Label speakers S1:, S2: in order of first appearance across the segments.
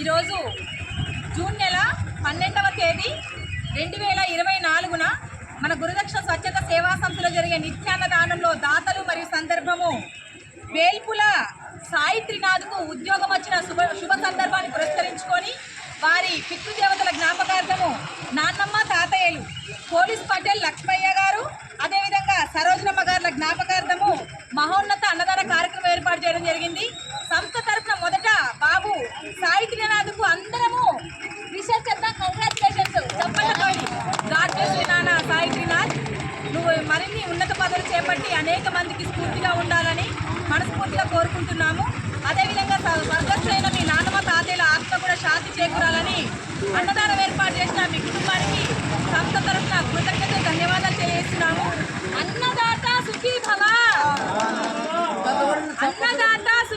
S1: ఈరోజు జూన్ నెల పన్నెండవ తేదీ రెండు వేల ఇరవై నాలుగున మన గురుదక్షిణ స్వచ్ఛత సేవా సంస్థలో జరిగే నిత్యాన్న దానంలో దాతలు మరియు సందర్భము. వేల్పుల సాయి త్రినాథ్కు ఉద్యోగం వచ్చిన శుభ శుభ సందర్భాన్ని పురస్కరించుకొని వారి పితృదేవతల జ్ఞాపకార్థము నాన్నమ్మ తాతయ్యలు పోలీస్ పటేల్ లక్ష్మయ్య గారు అదేవిధంగా సరోజనమ్మ గారుల జ్ఞాపకార్థము మహోన్నత అన్న చేయడం జరిగింది. సంస్థ తరఫున మొదట బాబు సాయి త్రినాథ్కు అందరము విశేష కంగ్రాచులేషన్స్ చెప్పండి గాడ్ బ్లెస్ నాన్న సాయి త్రినాథ్ నువ్వు మరిన్ని ఉన్నత పదవులు చేపట్టి అనేక మందికి స్ఫూర్తిగా ఉండాలని మనస్ఫూర్తిగా కోరుకుంటున్నాము. అదేవిధంగా స్వర్గస్థులైన మీ నాన్నమ్మ తాతయ్యల ఆత్మ కూడా శాంతి చేకూరాలని అన్నదా ఏర్పాటు చేసిన మీ కుటుంబానికి సంస్థ తరఫున కృతజ్ఞతలు ధన్యవాదాలు తెలియజేస్తున్నాము అన్నదాత సుఖీ భవ అన్నదాత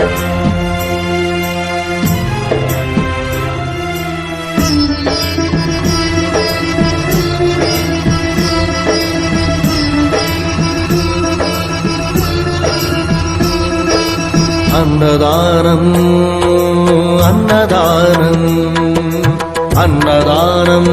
S2: భవ అన్నదానం అన్నదానం అన్నదానం అన్నదానం